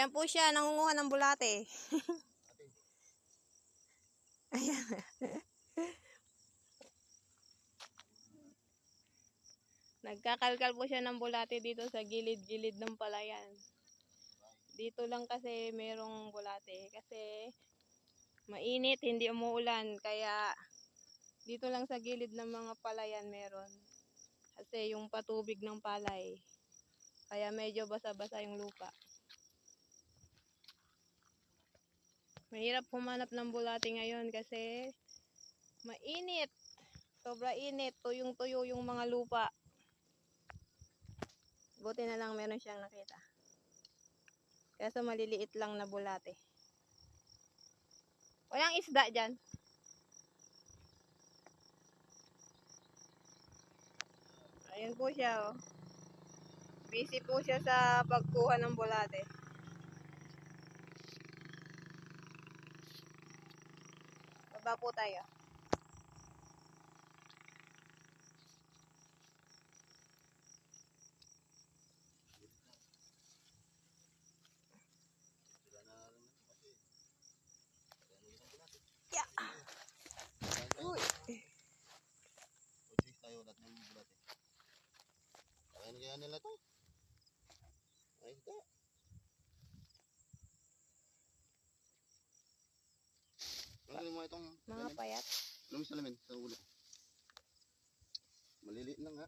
Ayan po siya, nangunguha ng bulate. Ayan. Nagkakalkal po siya ng bulate dito sa gilid-gilid ng palayan. Dito lang kasi merong bulate. Kasi mainit, hindi umuulan. Kaya dito lang sa gilid ng mga palayan meron. Kasi yung patubig ng palay. Kaya medyo basa-basa yung lupa. Mahirap humanap ng bulate ngayon kasi mainit. Sobra init. Tuyong-tuyo yung mga lupa. Buti na lang meron siyang nakita. Kaso maliliit lang na bulate. Walang isda dyan. Ayun po siya, oh. Busy po siya sa pagkuha ng bulate. Baba po tayo. Na kaya nila to? Ay, ito. Itong Mga payat. Ano mo salamin sa ulo? Maliliit lang ha.